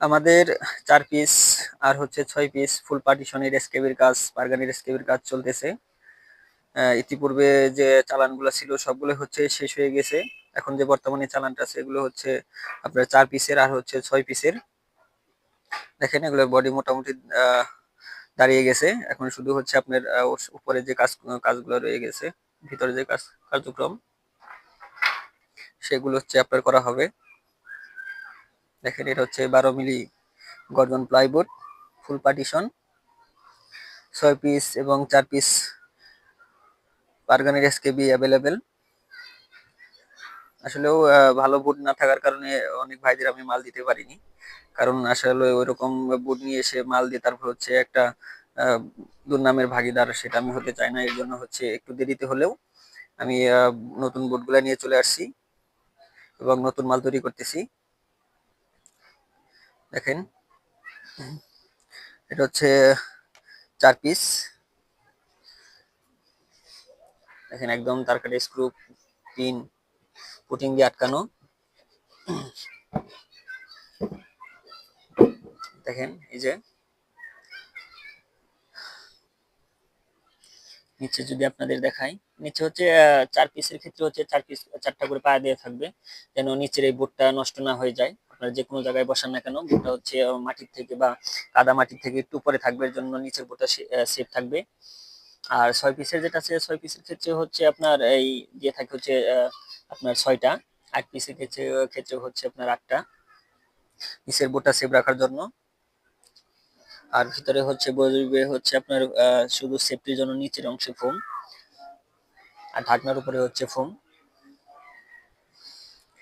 আমাদের চার পিস আর হচ্ছে ছয় পিস ফুল পার্টিশনের এসকেবির কাজ, বার্গানির এসকেবির কাজ চলতেছে। ইতিপূর্বে যে চালানগুলো ছিল সবগুলো হচ্ছে শেষ হয়ে গেছে। এখন যে বর্তমানে চালানটা আছে, এগুলো হচ্ছে আপনার চার পিসের আর হচ্ছে ছয় পিসের দেখেন এগুলোর বডি মোটামুটি দাঁড়িয়ে গেছে। এখন শুধু হচ্ছে আপনার উপরে যে কাজ, কাজগুলো রয়ে গেছে, ভিতরে যে কাজ, কার্যক্রম, সেগুলো হচ্ছে আপনার করা হবে। দেখেন এটা হচ্ছে বারো মিলি গর্জন প্লাইবোর্ড ফুল পার্টিশন ছয় পিস এবং চার পিস বার্গানের এসকেবি অ্যাভেলেবেল আসলেও ভালো বুট না থাকার কারণে অনেক ভাইদের আমি মাল দিতে পারিনি। কারণ আসলে ওইরকম বুট নিয়ে এসে মাল দিয়ে তারপর হচ্ছে একটা দুর্নামের ভাগিদার সেটা আমি হতে চাই না, এর জন্য হচ্ছে একটু দেরিতে হলেও আমি নতুন বুটগুলা নিয়ে চলে আসছি এবং নতুন মাল তৈরি করতেছি। দেখেন। এটা হচ্ছে চার পিস দেখেন একদম তার কাটে স্ক্রু পিন পুটিং দিয়ে আটকানো। দেখেন, এই যে। নিচে যদি আপনাদের দেখাই, নিচে হচ্ছে চার পিসের ক্ষেত্রে হচ্ছে চার পিস চারটা করে পায়া দিয়ে থাকবে, যেন নিচের এই বোর্ডটা নষ্ট না হয়ে যায়। আপনারা যে কোনো জায়গায় বসান না কেন বোর্ডটা হচ্ছে মাটির থেকে বা কাদা মাটির থেকে একটু উপরে থাকবে, এর জন্য নিচের বোর্ডটা সেফ থাকবে। আর ছয় পিসের যেটা আছে, ছয় পিসের ক্ষেত্রে হচ্ছে আপনার এই দিয়ে থাকে হচ্ছে আপনার ছয়টা। আট পিসের ক্ষেত্রে ক্ষেত্রে হচ্ছে আপনার আটটা। নিচের বোটা সেভ রাখার জন্য। আর ভিতরে হচ্ছে বসবে হচ্ছে আপনার শুধু সেফটির জন্য নিচের অংশে ফোম আর ঢাকনার উপরে হচ্ছে ফোম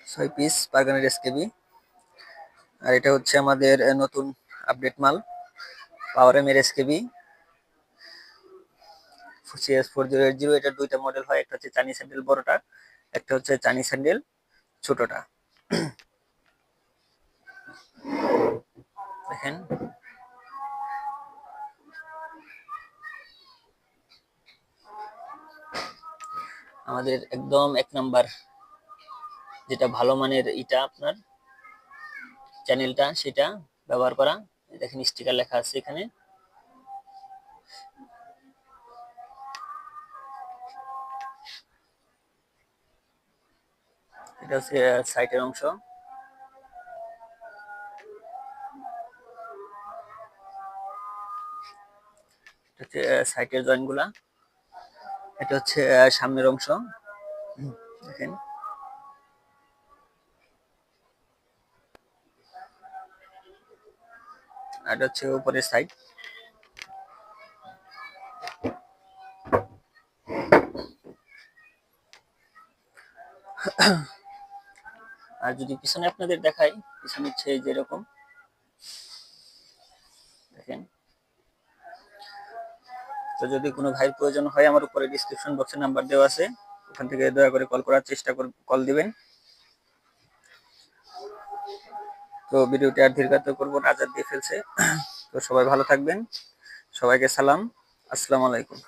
ছয় পিস বার্গানের এসকেবি আর এটা হচ্ছে আমাদের নতুন আপডেট মাল পাওয়ার এম এর SKB CS four zero eight zero এটার দুইটা মডেল হয়, একটা হচ্ছে চাইনিজ স্যান্ডেল বড়টা, একটা হচ্ছে চাইনিজ স্যান্ডেল ছোটটা। দেখেন। আমাদের একদম এক নাম্বার যেটা ভালো মানের ইটা আপনার। চ্যানেলটা সেটা ব্যবহার করা। দেখেন স্টিকার লেখা আছে এখানে। এটা হচ্ছে সাইটের অংশ। হচ্ছে সাইটের জয়েন্টগুলা এটা হচ্ছে সামনের অংশ। দেখেন। এটা হচ্ছে উপরের সাইড আর যদি পিছনে আপনাদের দেখাই, পিছনে হচ্ছে এই যে এরকম। দেখেন। তো যদি কোনো ভাইয়ের প্রয়োজন হয়, আমার উপরে ডিসক্রিপশন বক্সে নাম্বার দেওয়া আছে। ওখান থেকে দয়া করে কল করার চেষ্টা কল দিবেন। তো ভিডিওটি আর দীর্ঘাত করব না দিয়ে ফেলছে। তো সবাই ভালো থাকবেন। সবাইকে সালাম। আসসালামু আলাইকুম।